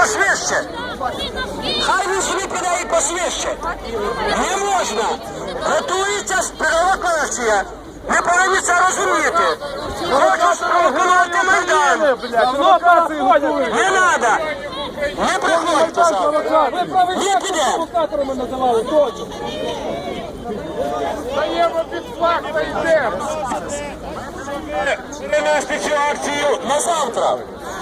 посвище. Хай він собі піде і посвище. Не можна. Готується спирова акція. Не повинні це розуміти. Хочуть спровокувати Майдан. Не треба. Не приходьте завтра. Ви правильно піде. провокаторами. Даємо під флаг та йдемо. Перенести цю акцію на завтра.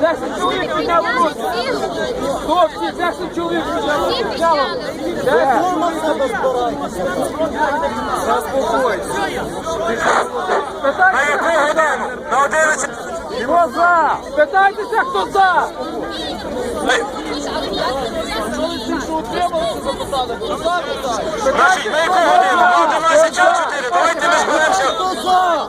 10 чоловік одне воно. Хлопці, 10 чоловік одне взяло. Дома в Хто за? Питайтеся, хто за? Значить, на яку годину? На 11 чи Давайте ми зберемося. Хто за?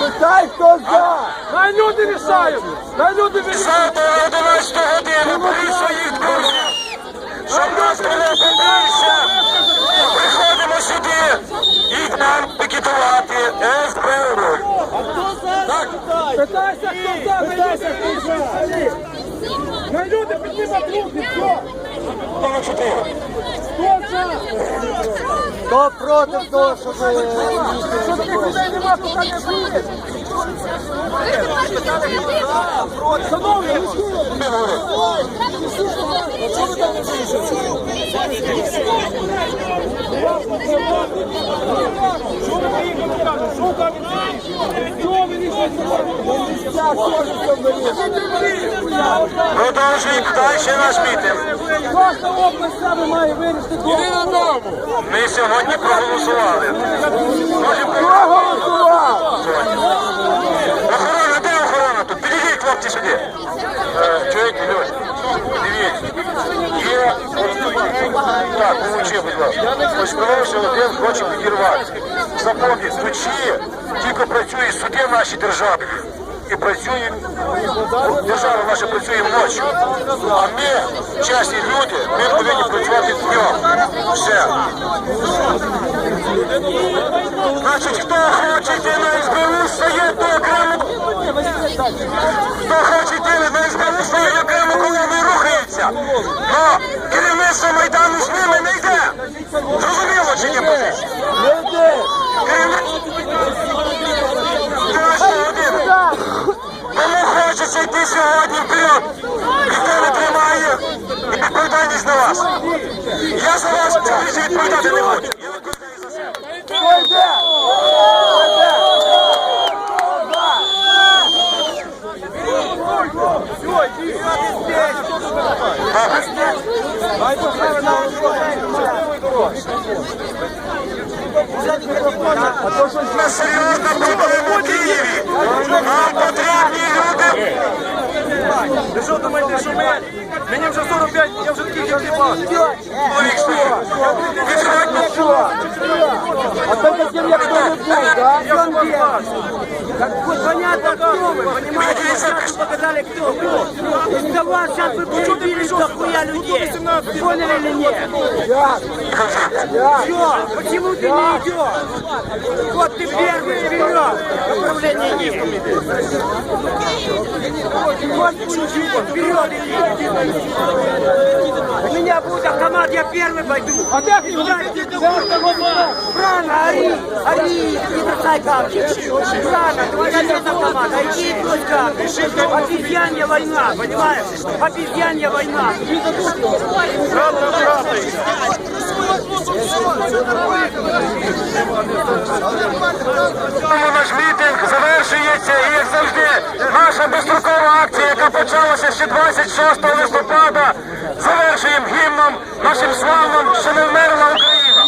Питай, хто за? Хай люди рішають. Хай люди. Завтра на 11 годину беріть своїх друзів. Щоб нас було побільше. Приходимо сюди і йдемо пікетувати СБУ. Так, Питайся, хто за? Питайся, хто за? Хай люди піднімуть руки, все. хто Хто за? Хто проти того, щоб Що таких людей нема, поки не приїде? Продовжуємо далі наш мітинг. Кожна область саме має вирішити додому. Ми сьогодні проголосували. Можемо хлопці, сюди. Чуєте, Льось? Дивіться. Є Так, помовчи, будь ласка. Ось провівся один хоче підірватися. Запомніть, судді тільки працює суди в нашій державі. І працює, держава наша працює ночі. А ми, чесні люди, ми повинні працювати днем. Все. Значить, хто хоче йти на СБУ, стає до окремо. Хто хоче йти на СБУ, стає окремо колоною Но керівництво Майдану з ними не йде. Зрозуміло чи ні позиція? Кому хочеться йти сьогодні вперед? Ніхто не тримає відповідальність на вас. Я за вас чоловіче серйозно проблема в Києві. Нам потрібні люди. Ви що думаєте, що ми? Мені вже 45, я вже такий як ти бачиш. Ви сьогодні А то таким, Так вот понятно, кто вы, понимаете, вы сейчас показали, кто вы. Из-за вас сейчас вы прилепили до хуя людей. Поняли или нет? Все, почему ты не идешь? Вот ты первый вперед Управление управлении им. Вот вперед. У меня будет автомат, я первый пойду. А так, куда? Правильно, ори, ори не бросай камни. Автомата, иди брось камни. Обезьянья понимаешь? Обезьянья война. Наш мітинг завершується і, як завжди, наша безстрокова акція, яка почалася ще 26 листопада, завершуємо гімном нашим славним, що не вмерла Україна.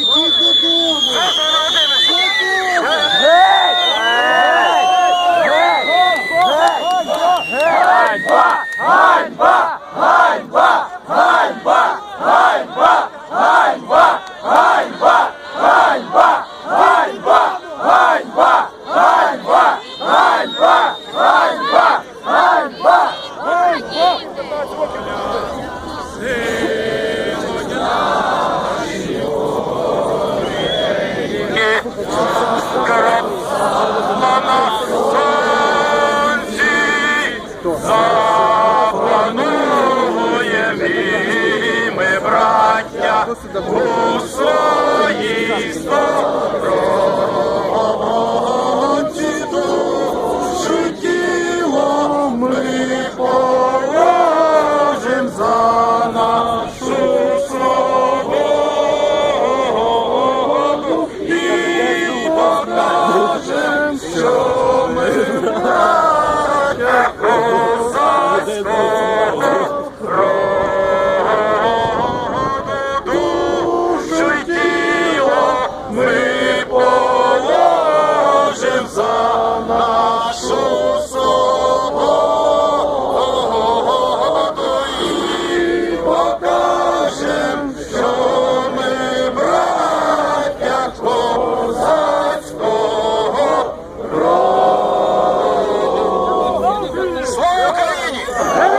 Сюди. у своїй стороні.